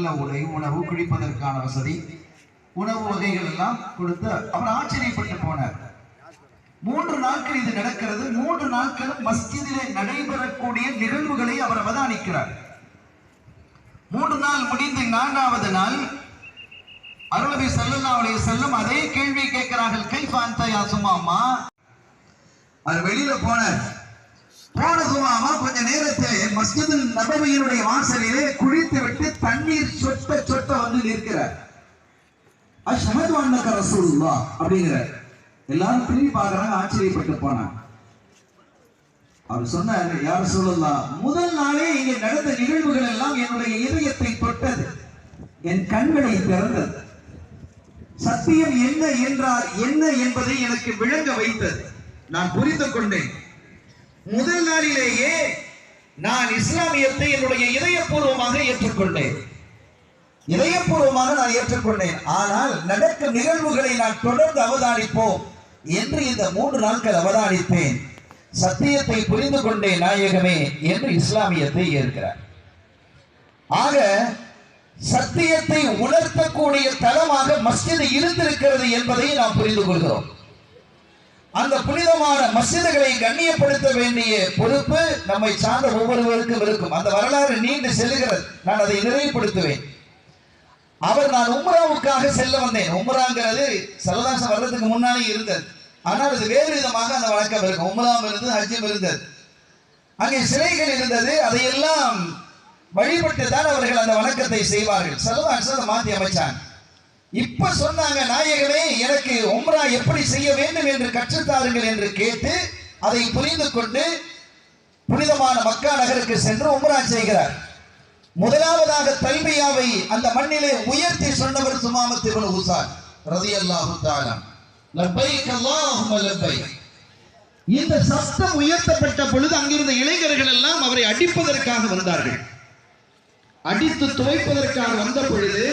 நல்ல உடை உணவு குடிப்பதற்கான வசதி உணவு வகைகள் எல்லாம் கொடுத்து அவர் ஆச்சரியப்பட்டு போனார். மூன்று நாட்கள் இது நடக்கிறது. மூன்று நாட்கள் மஸ்ஜிதிலே நடைபெறக்கூடிய நிகழ்வுகளை அவர் அவதானிக்கிறார். மூன்று நாள் முடிந்து நான்காவது நாள் அருளபி சல்லல்லா அலைஹி செல்லும் அதே கேள்வி கேட்கிறார்கள் கைஃபான் யா சும்மாமா அவர் வெளியில போனார். போன கொஞ்ச நேரத்தில் மஸ்ஜிது நபவியினுடைய வாசலிலே குளித்து விட்டு தண்ணீர் சொட்ட சொட்ட வந்து நிற்கிறார். அஷ்ஹது அன்னக ரசூலுல்லா அப்படிங்கிறார். எல்லாரும் திரும்பி பார்க்கறாங்க ஆச்சரியப்பட்டு போனாங்க. அவர் சொன்னார் யார் சொல்லலாம் முதல் நாளே இங்கே நடந்த நிகழ்வுகள் எல்லாம் என்னுடைய இதயத்தை தொட்டது. என் கண்களை திறந்தது. சத்தியம் என்ன என்றால் என்ன என்பதை எனக்கு விளங்க வைத்தது. நான் புரிந்து கொண்டேன். முதல் நாளிலேயே நான் இஸ்லாமியத்தை என்னுடைய இதயபூர்வமாக ஏற்றுக்கொண்டேன். இதயபூர்வமாக நான் ஏற்றுக்கொண்டேன். ஆனால் நடக்கும் நிகழ்வுகளை நான் தொடர்ந்து அவதானிப்போம் என்று இந்த மூன்று நாட்கள் அவதானித்தேன். சத்தியத்தை புரிந்து கொண்டேன் நாயகமே என்று இஸ்லாமியத்தை ஏற்கிறார். ஆக சத்தியத்தை உணர்த்தக்கூடிய தளமாக மஸ்ஜித் இருந்திருக்கிறது என்பதை நாம் புரிந்து கொள்கிறோம். அந்த புனிதமான மஸ்ஜிதுகளை கண்ணியப்படுத்த வேண்டிய பொறுப்பு நம்மை சார்ந்த ஒவ்வொருவருக்கும் இருக்கும். அந்த வரலாறு நீண்டு செல்லுகிறது. நான் அதை நிறைவுபடுத்துவேன். அவர் நான் உம்ராவுக்காக செல்ல வந்தேன். உம்ராங்கிறது சரதாசம் வர்றதுக்கு முன்னாலே இருந்தது. ஆனால் அது வேறு விதமாக அந்த வழக்கம் இருக்கும். உம்ராவும் இருந்தது ஹஜ்ஜும் இருந்தது. அங்கே சிலைகள் இருந்தது. அதையெல்லாம் வழிபட்டு தான் அவர்கள் அந்த வணக்கத்தை செய்வார்கள். சரதாசம் மாற்றி அமைச்சாங்க இப்ப சொன்னாங்க நாயகமே எனக்கு உம்ரா எப்படி செய்ய வேண்டும் என்று கற்றுத்தாருங்கள் என்று கேட்டு அதை புரிந்து கொண்டு புனிதமான மக்கா நகருக்கு சென்று உம்ரா செய்கிறார். முதலாவதாக தல்பியாவை அந்த மண்ணிலே உயர்த்தி சொன்னவர் சுமாமத் இப்னு உசான் ரலியல்லாஹு தஆலா. லப்பைக் இந்த சத்தம் உயர்த்தப்பட்ட பொழுது அங்கிருந்த இளைஞர்கள் எல்லாம் அவரை அடிப்பதற்காக வந்தார்கள். அடித்து துவைப்பதற்காக வந்த பொழுது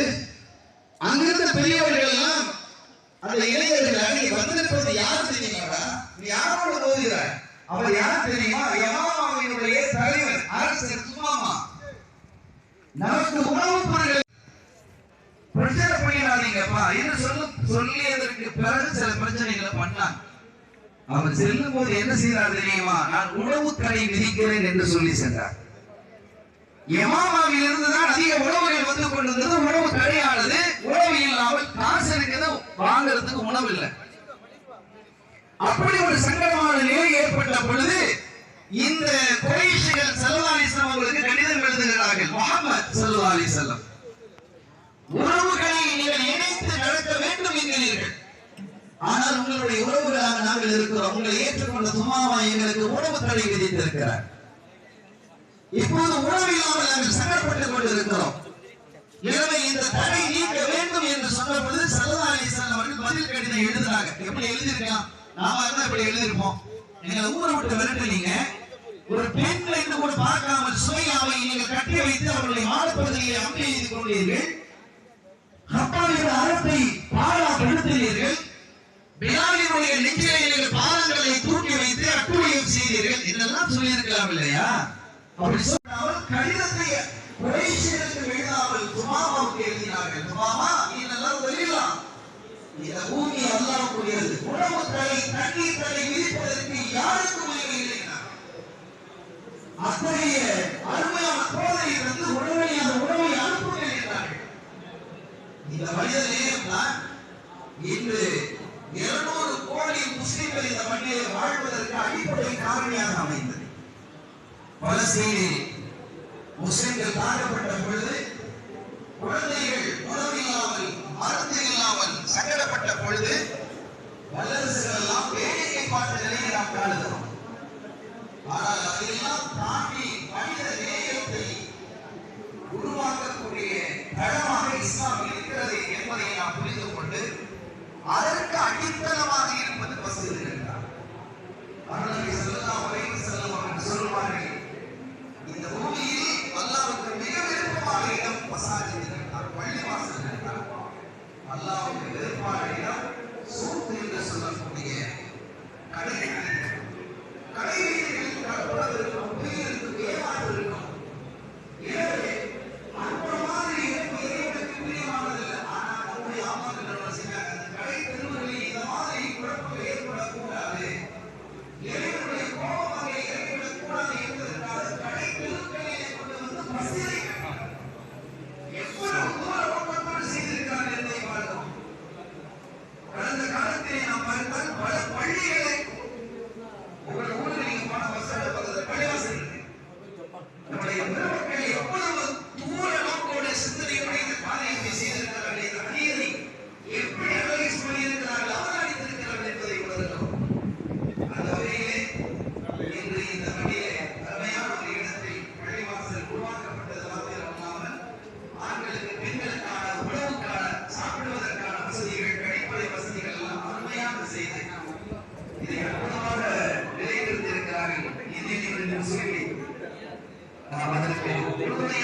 அங்கிருந்த பெரியவர்கள் எல்லாம் அந்த இளைஞர்கள் நீ வந்திருப்பது யார் தெரியுமாடா நீ யாரோட போகிறாய் அவர் யார் தெரியுமா? யமாவினுடைய தலைவர் அரசர் சுமாமா நமக்கு உணவு பொருட்கள் பிரச்சனை பண்ணிடாதீங்கப்பா. என்று சொல்லு சொல்லியதற்கு பிறகு சில பிரச்சனைகளை பண்ணாங்க. அவர் செல்லும் போது என்ன செய்தார் தெரியுமா? நான் உணவு தடை விதிக்கிறேன் என்று சொல்லி சென்றார். யமாமாவில் இருந்து தான் அதிக உணவுகள் வந்து கொண்டிருந்தது உணவு கடையானது உணவு இல்லாமல் காசு இருக்குது வாங்குறதுக்கு உணவு இல்லை அப்படி ஒரு சங்கடமான நிலை ஏற்பட்ட பொழுது இந்த குறைஷிகள் சல்லா அலிஸ்லாம் அவர்களுக்கு கடிதம் எழுதுகிறார்கள் முகமது சல்லா அலிசல்லம் உறவுகளை நீங்கள் இணைத்து நடக்க இருக்கிறீர்கள் ஆனால் உங்களுடைய உறவுகளாக நாங்கள் இருக்கிறோம். உங்களை ஏற்றுக்கொண்ட சும்மாவா எங்களுக்கு உணவு தடை விதித்திருக்கிறார். இப்போது உணவு இல்லாமல் நாங்கள் சங்கடப்பட்டுக் கொண்டிருக்கிறோம். எனவே இந்த தடை நீக்க வேண்டும் என்று சொன்ன பொழுது சல்லா அலிஸ்லாம் அவர்கள் பதில் கடிதம் எழுதுறாங்க எப்படி எழுதியிருக்கலாம்? நாம இருந்தா இப்படி எழுதியிருப்போம்? எங்களை ஊரை விட்டு விரட்டுனீங்க. ஒரு பெண்களை இன்னும் கூட பார்க்காமல் சுவையாவை நீங்கள் கட்டி வைத்து அவர்களுடைய மாடப்பகுதியை அம்பி செய்து கொண்டீர்கள். ஹப்பாவின் அறத்தை பாலா படுத்தினீர்கள் பிலாலினுடைய நெஞ்சிலே நீங்கள் பாலங்களை தூக்கி வைத்து அட்டுழியம் செய்தீர்கள். இதெல்லாம் சொல்லியிருக்கலாம் இல்லையா? அப்படி சொல்லாமல் கடிதத்தை குறைஷியருக்கு எழுதாமல் சுமாமாவுக்கு எழுதினார்கள். சுமாமா இதெல்லாம் நல்லா இந்த பூமி அல்லாஹ்வுடையது உணவு தலை தண்ணீர் தலை விதிப்பதற்கு யாருக்கு உரிமை இல்லை அத்தகைய அருமையான சோதனையிலிருந்து உடனே அந்த உணவை அனுப்புங்கள் என்றார்கள். இந்த மனித தான் இன்று இருநூறு கோடி முஸ்லிம்கள் இந்த மண்ணிலே வாழ்வதற்கு அடிப்படை காரணியாக அமைந்தது. பலஸ்தீனில் முஸ்லிம்கள் தாக்கப்பட்ட பொழுது குழந்தைகள் உணவு இல்லாமல் மருந்து இல்லாமல் சங்கடப்பட்ட பொழுது வல்லரசுகள் எல்லாம் வேடிக்கை பார்த்த நிலையை நாம் காணுகிறோம். ஆனால் அதையெல்லாம் தாண்டி மனித நேயத்தை உருவாக்கக்கூடிய தளமாக அதற்கு அடித்தளமாக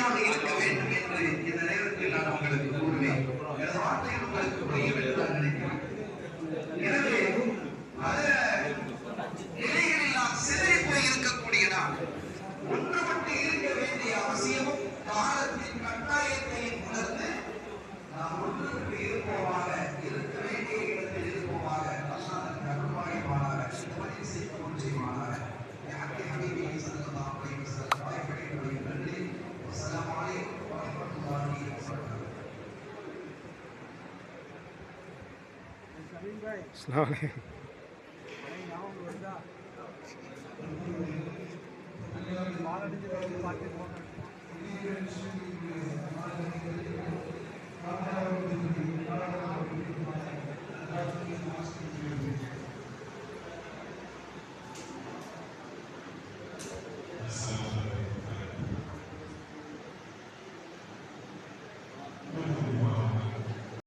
உறுதுணையாக இருக்க வேண்டும் என்று Slowly. Slowly.